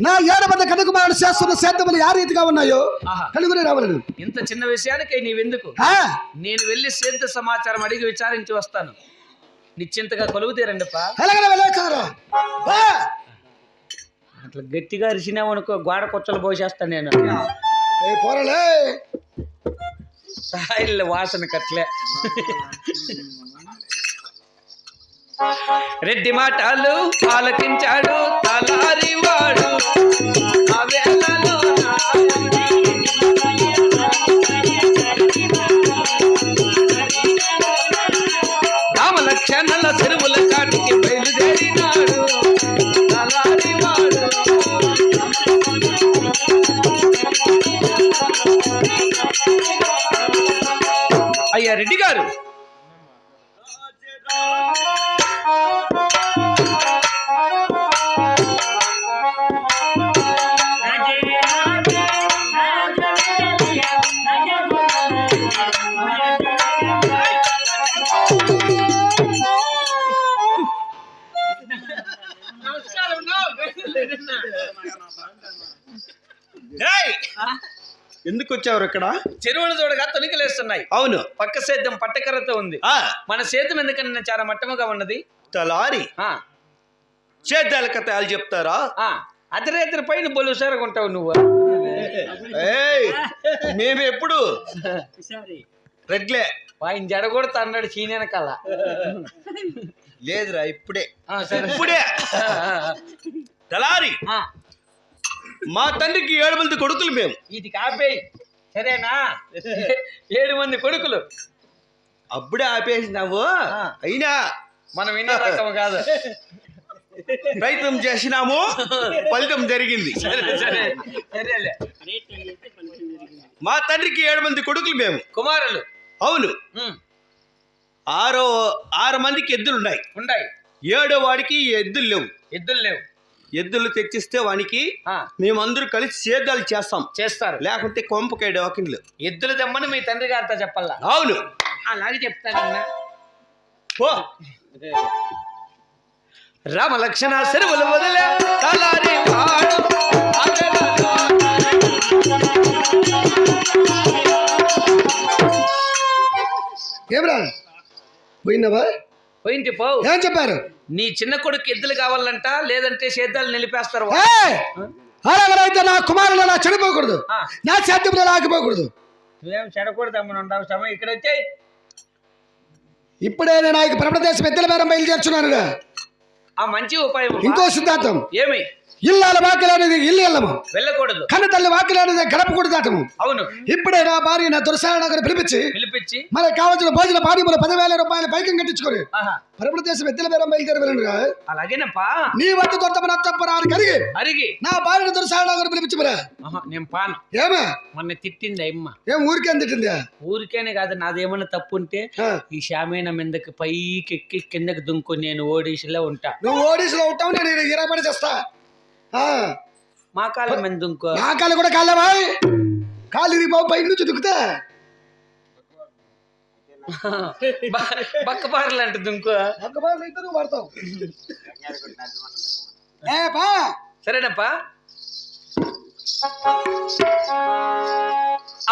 నా ఏడబడ్డ కనుకుమారుడు చేస్తున్న సేద్యములు ఏ రీతిగా ఉన్నాయో. కనుగొని రావలను. ఇంత చిన్న విషయానికై నీవెందుకు? ఆ, నేను వెళ్ళి సేద్య సమాచారం అడిగి విచారించి వస్తాను. నిశ్చింతగా కొలువు తీరండిపా ఎలాగైనా వెళ్ళొచ్చారు ఆ, అట్లా గట్టిగా అరిసినావనుకో గోడ కొచ్చలు పోసేస్తాను నేను. పోరలే. సాయిల్ వాసన కట్లే రెడ్డి మాటలు ఆలకించాడు తలారివాడు ఆ వేళలో రామలక్షణల చెరువుల కాటికి బయలుదేరినాడు. అయ్యా రెడ్డి గారు. ఎందుకు వచ్చారు ఇక్కడ? చెరువులు చూడగా తొలికలేస్తున్నాయి అవును. పక్క సేద్యం పట్టకర్రతో ఉంది. ఆ. మన సేద్యం ఎందుకన్నా చాలా మట్టముగా ఉన్నది? తలారి ఆ. సేద్యాల కథలు చెప్తారా? ఆ. అర్ధరాత్రి పైన బొలుసారుగా ఉంటావు నువ్వు. ఏయ్ మేము ఎప్పుడు? రెగ్లే ఆయన జడగొడతా అన్నాడు చీనెనకాల. లేదురా ఇప్పుడే. ఆ, సరే. ఇప్పుడే. తలారి ఆ, మా తండ్రికి ఏడు మంది కొడుకులు మేము. ఇది కాపేయి సరేనా? ఏడు మంది కొడుకులు. అప్పుడే ఆపేసినావు. అయినా మనం విన్న రకం కాదు. ప్రయత్నం చేసినాము. ఫలితం జరిగింది. సరే సరే. సరేలే. మా తండ్రికి ఏడు మంది కొడుకులు మేము. కుమారులు. అవును. ఆరో ఆరు మందికి ఎద్దులు ఉన్నాయి. ఉండాయి ఏడో వాడికి ఎద్దులు లేవు. ఎద్దులు లేవు. ఎద్దులు తెచ్చిస్తే వానికి ఆ, మేమందరూ కలిసి సేద్యాలు చేస్తాం. చేస్తారు. లేకుంటే కొంపకాయ డాకిన్లు. ఎద్దులు తెమ్మని మీ తండ్రి గారితో చెప్పాలా? అవును. అలాగే చెప్తానన్నా పో. రామ లక్షణ సెరువులు వదిలే తలారి వాడు. ఏమిరా? పోయినావా? పోయింటి పోవు. ఏం చెప్పారు? నీ చిన్న కొడుకు ఎద్దులు కావాలంట లేదంటే సేద్యాలు నిలిపేస్తారు! అలాగైతే నా కుమారులు నా చెడిపోకూడదు. ఆ. నా సేద్యములు ఆగిపోకూడదు నువ్వేం చెడకూడదమ్మని ఉండవు. సమయం ఇక్కడ వచ్చాయి. ఇప్పుడే నేను ఆయనకి ప్రపదేశం ఎద్దల బేరం బయలుదేరుచున్నానుగా. ఆ మంచి ఉపాయం ఇంకో సిద్ధాంతం. ఏమి? ఇల్లాల వాకిలనేది ఇల్లు వెళ్ళము వెళ్ళకూడదు. కన్న తల్లి వాకిలనేది గడప కూడా దాటము. అవును. ఇప్పుడే నా భార్య నా దురసాయన పిలిపించి పిలిపించి మనకు కావాల్సిన భోజన పానీములు పదివేల రూపాయల పైకం కట్టించుకొని ఆహా. ప్రపదేశం ఎద్దల బేరం బయలుదేరి వెళ్ళనుగా అలాగేనప్పా. నీ వద్ద దొరతమ నచ్చప్పరాని కలిగి అరిగి. నా భార్యను దురసాయన పిలిపించి మరా. నేను పాను. ఏమా? మొన్న తిట్టింది అమ్మ ఏం ఊరికేం తిట్టిందా ఊరికేనే కాదు నాదేమన్నా తప్పు ఉంటే ఈ షామీన మీదకి పైకి ఎక్కి కిందకి దుంకు నేను ఓడిసిలో ఉంటా. నువ్వు ఓడిసిలో ఉంటావు నేను ఇరబడి చేస్తా. మా కాలం మీద దుంకో. నా కాళ్ళు కూడా కాలేవా కాలు ఇరిగి బాబు పైకి నుంచి దుక్కుతా. బక్క పారలు అంటే దుంకో. బాబు అయితే నువ్వు పడతావు ఏ పా. సరేనప్పా.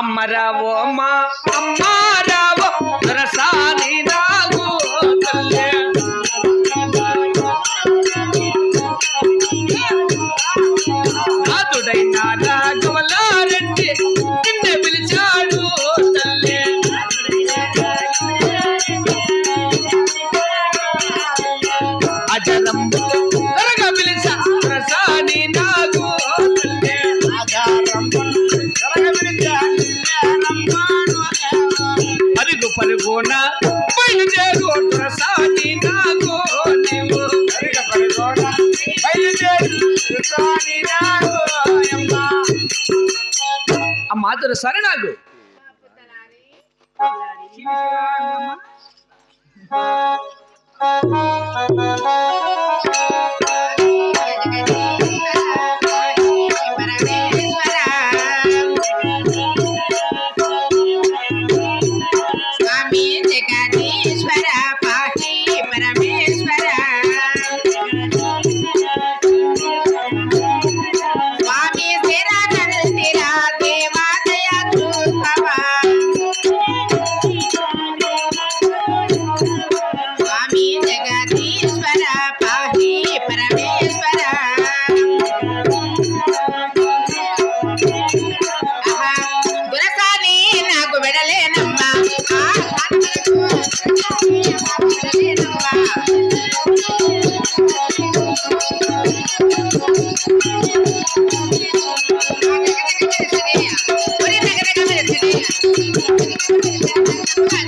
అమ్మరావో అమ్మ అమ్మారావో పరుగున బయలుదేరు రసాని నాగు నీవు. ఆ మాతరు సరే నాకు స్వామి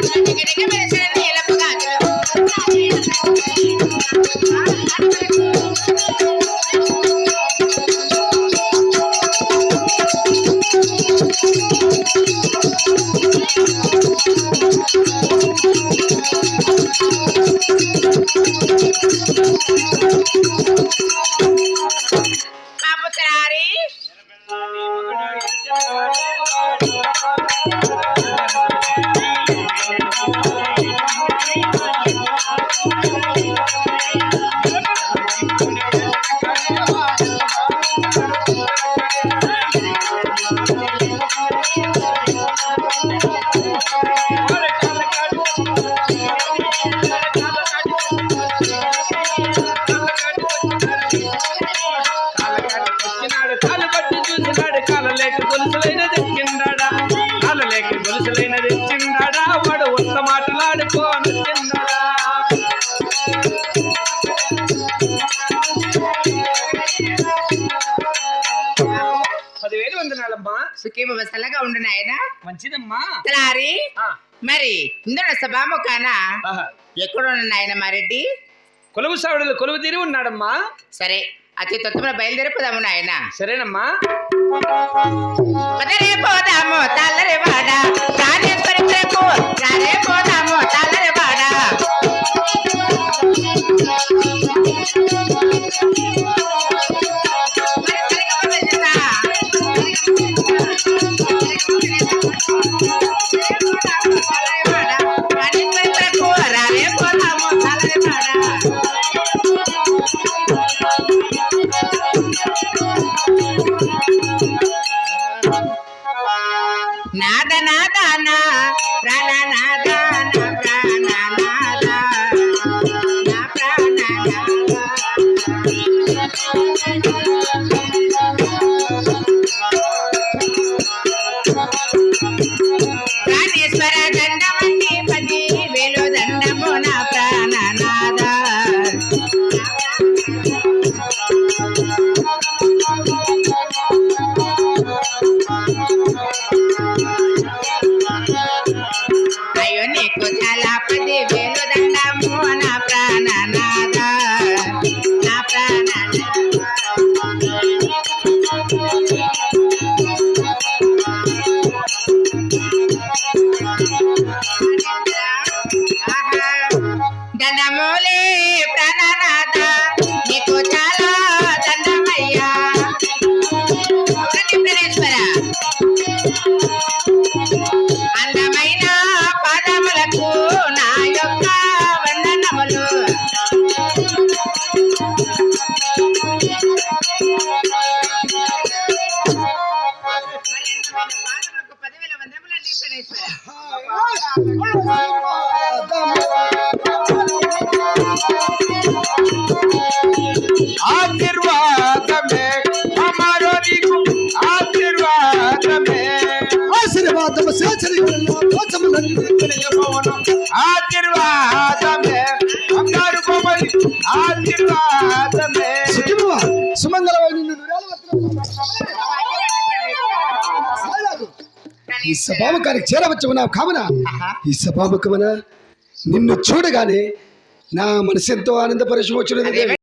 sea, que quería que వచ్చినాడు కాలు పట్టి చూసినాడు కాలు లేక గొలుసులైన తెచ్చిండాడా కాలు లేక గొలుసులైన తెచ్చిండాడా వాడు ఒక్క మాటలాడుకోను తిన్నాడా పదివేలు వందనాలమ్మా సుఖీ సల్లగా ఉండు నాయన. మంచిదమ్మా. తలారి మరి ఇందులో సభాముఖాన ఆహా. ఎక్కడున్న నాయన మా రెడ్డి కొలువు సావిడలు కొలువు తీరి ఉన్నాడమ్మా. సరే. అతి తొత్తున బయలుదేరిపోదాము నాయన. సరేనమ్మా. పదరే పోదాము తల్లరి వాడ రాజేశ్వరి ఈ సభాముఖానికి చేరవచ్చు ఉన్నావు. కావున ఈ సభాముఖమున నిన్ను చూడగానే నా మనసు ఎంతో ఆనందపరిచి వచ్చినది.